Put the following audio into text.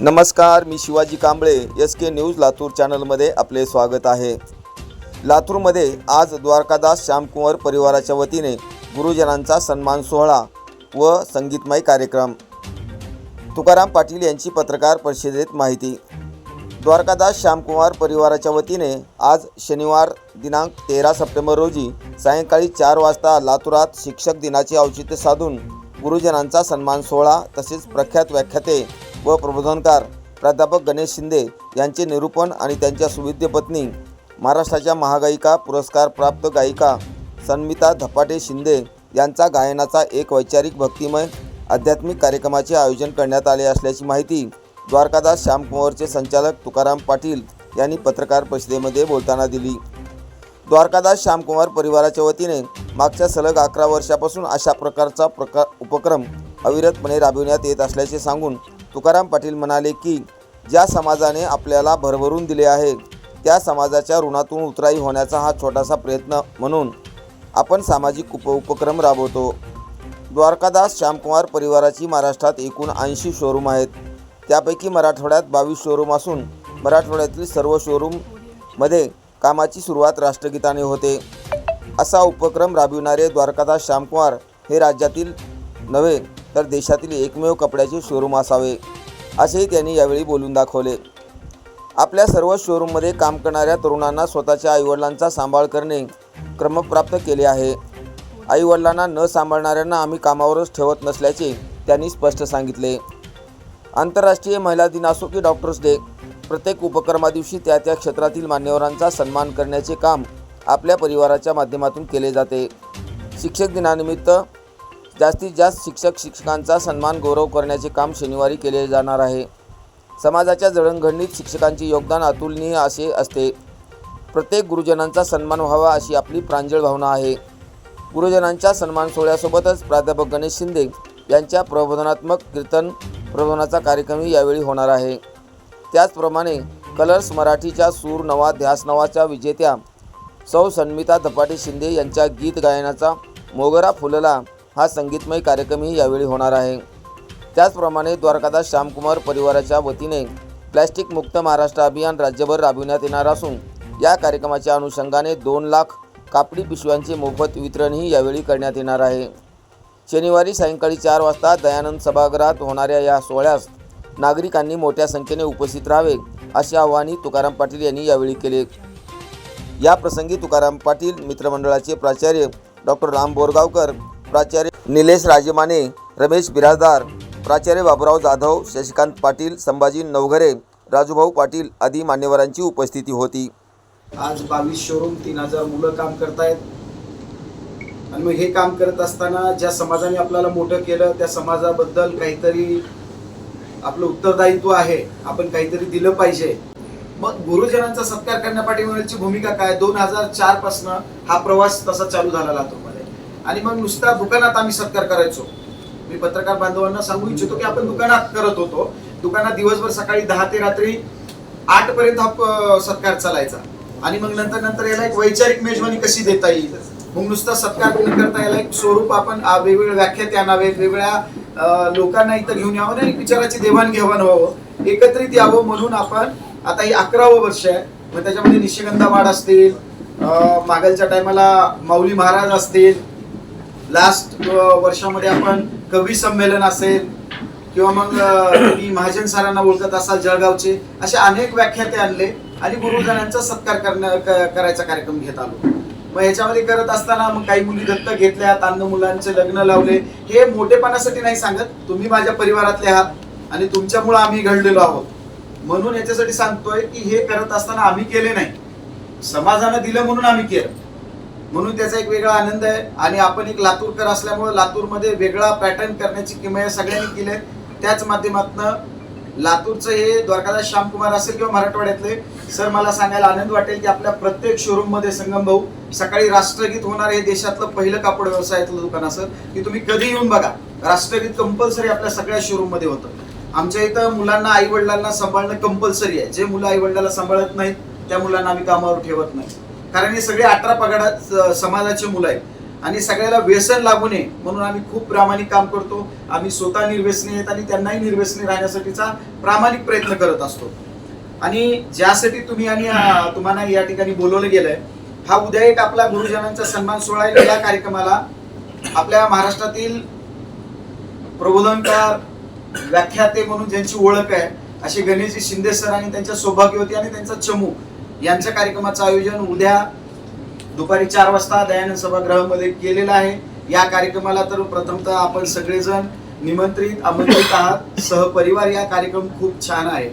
नमस्कार मी Shivaji Kamble S K news Latur चॅनलमध्ये आपले स्वागत आहे. लातूरमध्ये आज द्वारकादास श्यामकुंवर परिवाराच्या वतीने गुरुजनांचा सन्मान सोहळा व संगीतमय कार्यक्रम. तुकाराम पाटील यांची पत्रकार परिषदेत माहिती. द्वारकादास श्यामकुमार परिवाराच्या वतीने आज शनिवार दिनांक तेरा सप्टेंबर रोजी सायंकाळी चार वाजता लातूरात शिक्षक दिनाचे औचित्य साधून गुरुजनांचा सन्मान सोहळा तसेच प्रख्यात व्याख्याते व प्रबोधनकार प्राध्यापक गणेश शिंदे यांचे निरूपण आणि त्यांच्या सुविद्य पत्नी महाराष्ट्राच्या महागायिका पुरस्कार प्राप्त गायिका सन्मिता धपाटे शिंदे यांचा गायनाचा एक वैचारिक भक्तिमय आध्यात्मिक कार्यक्रमाचे आयोजन करण्यात आले असल्याची माहिती द्वारकादास श्यामकुंवरचे संचालक तुकाराम पाटील यांनी पत्रकार परिषदेमध्ये बोलताना दिली. द्वारकादास श्यामकुमार परिवाराच्या वतीने मागच्या सलग अकरा वर्षापासून अशा प्रकारचा प्रकार उपक्रम अविरतपणे राबविण्यात येत असल्याचे सांगून तुकाराम पाटील म्हणाले की ज्या समाजाने आपल्याला भरभरून दिले आहे त्या समाजाच्या ऋणातून उतराई होण्याचा हा छोटासा प्रयत्न म्हणून आपण सामाजिक उप उपक्रम राबवतो. द्वारकादास श्यामकुमार परिवाराची महाराष्ट्रात एकूण ऐंशी शोरूम आहेत. त्यापैकी मराठवाड्यात बावीस शोरूम असून मराठवाड्यातील सर्व शोरूममध्ये कामाची सुरुवात राष्ट्रगीताने होते. असा उपक्रम राबविणारे द्वारकादास श्यामकुमार हे राज्यातील नव्हे तर देशातील एकमेव कपड्याचे शोरूम असावे असेही त्यांनी यावेळी बोलून दाखवले. आपल्या सर्व शोरूममध्ये काम करणाऱ्या तरुणांना स्वतःच्या आईवडिलांचा सांभाळ करणे क्रमप्राप्त केले आहे. आईवडिलांना न सांभाळणाऱ्यांना आम्ही कामावरच ठेवत नसल्याचे त्यांनी स्पष्ट सांगितले. आंतरराष्ट्रीय महिला दिन असो की डॉक्टर्स डे प्रत्येक उपक्रमादिवशी त्या त्या क्षेत्रातील मान्यवरांचा सन्मान करण्याचे काम आपल्या परिवाराच्या माध्यमातून केले जाते. शिक्षक दिनानिमित्त जास्तीत जास्त शिक्षक शिक्षकांचा सन्मान गौरव करण्याचे काम शनिवारी केले जाणार आहे. समाजाच्या जडणघडणीत शिक्षकांचे योगदान अतुलनीय असे असते. प्रत्येक गुरुजनांचा सन्मान व्हावा अशी आपली प्रांजळ भावना आहे. गुरुजनांच्या सन्मान सोहळ्यासोबतच प्राध्यापक गणेश शिंदे यांच्या प्रबोधनात्मक कीर्तन प्रबोधनाचा कार्यक्रमही यावेळी होणार आहे. त्याचप्रमाणे कलर्स मराठीच्या सूर नवा ध्यास नवाच्या विजेत्या सौ सन्मिता धपाटे शिंदे यांच्या गीत गायनाचा मोगरा फुलला हा संगीतमय कार्यक्रमही यावेळी होणार आहे. त्याचप्रमाणे द्वारकादास श्यामकुमार परिवाराच्या वतीने प्लॅस्टिक मुक्त महाराष्ट्र अभियान राज्यभर राबविण्यात येणार असून या कार्यक्रमाच्या अनुषंगाने दोन लाख कापडी पिशव्यांचे मोफत वितरणही यावेळी करण्यात येणार आहे. शनिवारी सायंकाळी चार वाजता दयानंद सभागृहात होणाऱ्या या सोहळ्यास नागरिकांनी मोठ्या संख्येने उपस्थित राहावे असे आवाहनही तुकाराम पाटील यांनी यावेळी केले. या प्रसंगी तुकाराम पाटील मित्रमंडळाचे प्राचार्य डॉक्टर राम बोरगावकर प्राचार्य निलेश राजमाने रमेश बिराजदार प्राचार्य बाबुराव जाधव शशिकांत पाटील संभाजी नवघरे राजूभाऊ पाटील आदी मान्यवरांची उपस्थिती होती. आज बावीस शोरूम तीन हजार मुलं काम करतायत. आणि मग हे काम करत असताना ज्या समाजाने आपल्याला मोठं केलं त्या समाजाबद्दल काहीतरी आपलं उत्तरदायित्व आहे आपण काहीतरी दिलं पाहिजे. मग गुरुजनांचा सत्कार करण्यापाठी भूमिका काय? दोन हजार चार पासन हा प्रवास तसा चालू झाला जातो आणि मग नुसता दुकानात आम्ही सत्कार करायचो. मी पत्रकार बांधवांना सांगू इच्छितो की आपण दुकानात करत होतो. दुकानात दिवसभर सकाळी दहा ते रात्री आठ पर्यंत हा सत्कार चालायचा. आणि मग नंतर नंतर याला एक वैचारिक मेजवानी कशी देता येईल? मग नुसता सत्कार करता याला एक स्वरूप आपण वेगवेगळ्या व्याख्यात व्याख्याते आणावेत वेगवेगळ्या लोकांना इथं घेऊन यावं आणि विचाराची देवाणघेवाण व्हावं. एकत्रित यावं म्हणून आपण आता ही अकरावं वर्ष आहे. मग त्याच्यामध्ये निशिगंधा वाढ असतील मागलच्या टायमाला माऊली महाराज असतील लास्ट वर्षामध्ये आपण कवी संमेलन असेल किंवा मग तुम्ही महाजन सरांना ओळखत असाल जळगावचे असे अनेक व्याख्याते आणले आणि गुरुजनांचा सत्कार करण्या करायचा कार्यक्रम घेत आलो. मग याच्यामध्ये करत असताना मग काही मुली दत्तक घेतल्या तांद मुलांचे लग्न लावले. हे मोठेपणासाठी नाही सांगत तुम्ही माझ्या परिवारातले आहात आणि तुमच्यामुळे आम्ही घडलेलो आहोत. म्हणून याच्यासाठी सांगतोय की हे करत असताना आम्ही केले नाही. समाजानं दिलं म्हणून आम्ही केलं. म्हणून त्याचा एक वेगळा आनंद आहे. आणि आपण एक लातूरकर असल्यामुळे लातूरमध्ये वेगळा पॅटर्न करण्याची किमया सगळ्यांनी केली आहे. त्याच माध्यमातनं लातूरचं हे द्वारकादास श्यामकुमार असेल किंवा मराठवाड्यातले सर मला सांगायला आनंद वाटेल की आपल्या प्रत्येक शोरूममध्ये संगम भाऊ सकाळी राष्ट्रगीत होणार हे देशातलं पहिलं कापड व्यवसायातलं दुकान असेल की तुम्ही कधी येऊन बघा. राष्ट्रगीत कंपल्सरी आपल्या सगळ्या शोरूममध्ये होतं. आमच्या इथं मुलांना आई वडिलांना सांभाळणं कंपल्सरी आहे. जे मुलं आई वडिलांना सांभाळत नाहीत त्या मुलांना आम्ही कामावर ठेवत नाही. कारण हे सगळे अठरा पगारात समाजाचे मुलं आहेत. आणि सगळ्याला व्यसन लागू नये म्हणून आम्ही खूप प्रामाणिक काम करतो. आम्ही स्वतः निर्व्यसनी आहेत आणि त्यांनाही निर्व्यसनी राहण्यासाठीचा प्रामाणिक प्रयत्न करत असतो. आणि ज्यासाठी तुम्ही आणि तुम्हाला या ठिकाणी बोलवलं गेलंय हा उद्या एक आपला गुरुजनांचा सन्मान सोहळा आहे. या कार्यक्रमाला आपल्या महाराष्ट्रातील प्रबोधनकार व्याख्याते म्हणून ज्यांची ओळख आहे असे गणेशजी शिंदे सर आणि त्यांच्या सौभाग्यवती आणि त्यांचा चमू यांच्या कार्यक्रमाचं आयोजन उद्या दुपारी चार वाजता दयानंद सभागृहामध्ये केलेलं आहे. या कार्यक्रमाला तर प्रथमतः आपण सगळेजण निमंत्रित आमंत्रित आहात. सहपरिवार या कार्यक्रम खूप छान आहे.